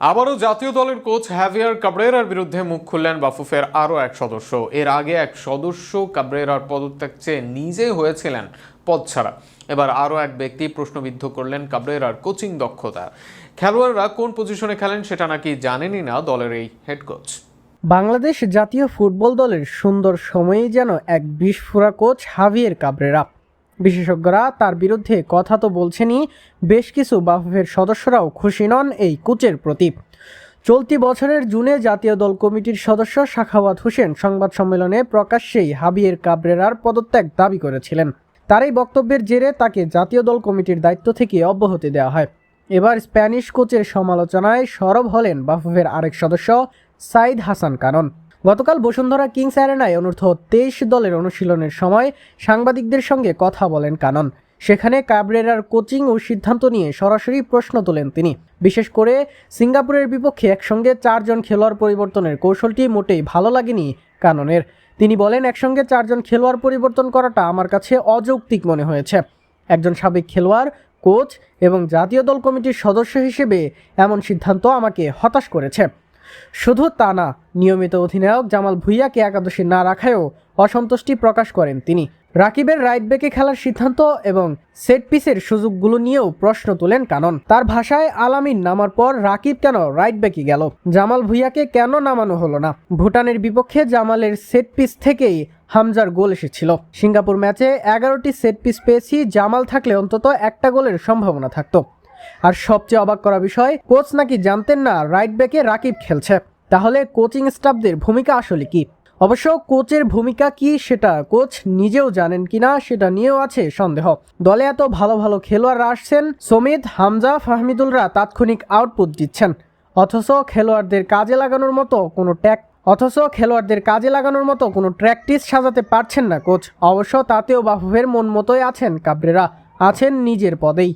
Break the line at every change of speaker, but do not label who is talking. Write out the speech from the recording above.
আবারও জাতীয় দলের কোচ হ্যাভিয়ার কাবরেরার বিরুদ্ধে মুখ খুললেন বাফুফের আরও এক সদস্য। এর আগে এক সদস্য কাবরেরার পদত্যাগ চেয়ে নিজেই হয়েছিলেন পদ ছাড়া। এবার আরও এক ব্যক্তি প্রশ্নবিদ্ধ করলেন কাবরেরার কোচিং দক্ষতা। খেলোয়াড়রা কোন পজিশনে খেলেন সেটা নাকি জানেনই না দলের এই হেড কোচ
বাংলাদেশ জাতীয় ফুটবল দলের সুন্দর সময়েই যেন এক বিস্ফোরা কোচ হাভিয়ের কাবরেরা। বিশেষজ্ঞরা তার বিরুদ্ধে কথা তো বলছেনই, বেশ কিছু বাফুফের সদস্যরাও খুশি নন এই কোচের প্রতি। চলতি বছরের জুনে জাতীয় দল কমিটির সদস্য শাখাওয়াত হোসেন সংবাদ সম্মেলনে প্রকাশ্যেই হাবিয়ের কাবরেরার পদত্যাগ দাবি করেছিলেন। তার এই বক্তব্যের জেরে তাকে জাতীয় দল কমিটির দায়িত্ব থেকে অব্যাহতি দেওয়া হয়। এবার স্প্যানিশ কোচের সমালোচনায় সরব হলেন বাফুফের আরেক সদস্য সাইদ হাসান কানন। গতকাল বসুন্ধরা কিংস অ্যারেনায় অনূর্ধ্ব তেইশ দলের অনুশীলনের সময় সাংবাদিকদের সঙ্গে কথা বলেন কানন। সেখানে কাবরেরার কোচিং ও সিদ্ধান্ত নিয়ে সরাসরি প্রশ্ন তোলেন তিনি। বিশেষ করে সিঙ্গাপুরের বিপক্ষে একসঙ্গে চারজন খেলোয়াড় পরিবর্তনের কৌশলটি মোটেই ভালো লাগেনি কাননের। তিনি বলেন, একসঙ্গে চারজন খেলোয়াড় পরিবর্তন করাটা আমার কাছে অযৌক্তিক মনে হয়েছে। একজন সাবেক খেলোয়াড়, কোচ এবং জাতীয় দল কমিটির সদস্য হিসেবে এমন সিদ্ধান্ত আমাকে হতাশ করেছে। শুধু তা না, নিয়মিত অধিনায়ক জামাল ভুইয়াকে একাদশে না রাখায়ও অসন্তুষ্টি প্রকাশ করেন তিনি। রাকিবের রাইট ব্যাকে খেলার সিদ্ধান্ত এবং সেট পিসের সুযোগগুলো নিয়েও প্রশ্ন তোলেন কানন। তার ভাষায়, আলামিন নামার পর রাকিব কেন রাইট ব্যাকে গেল? জামাল ভুইয়াকে কেন নামানো হলো না? ভুটানের বিপক্ষে জামালের সেট পিস থেকেই হামজার গোল এসেছিল। সিঙ্গাপুর ম্যাচে এগারোটি সেট পিস পেয়েছি, জামাল থাকলে অন্তত একটা গোলের সম্ভাবনা থাকতো। আর সবচেয়ে অবাক করা বিষয়, কোচ নাকি জানতেন না রাইট ব্যাকে রাকিব খেলছে। তাহলে কোচিং স্টাফদের ভূমিকা আসলে কি? অবশ্য কোচের ভূমিকা কি সেটা কোচ নিজেও জানেন কিনা সেটা নিয়েও আছে সন্দেহ। দলে এত ভালো ভালো খেলোয়াড়রা আসছেন, সমিত, হামজা, ফাহমিদুলরা তাৎক্ষণিক আউটপুট দিচ্ছেন। অথচ খেলোয়াড়দের কাজে লাগানোর মতো কোনো ট্যাক অথচ খেলোয়াড়দের কাজে লাগানোর মতো কোনো প্র্যাকটিস সাজাতে পারছেন না কোচ। অবশ্য তাতেও বাফুফের মন মতোই আছেন কাবরেরা। আছেন নিজের পদেই।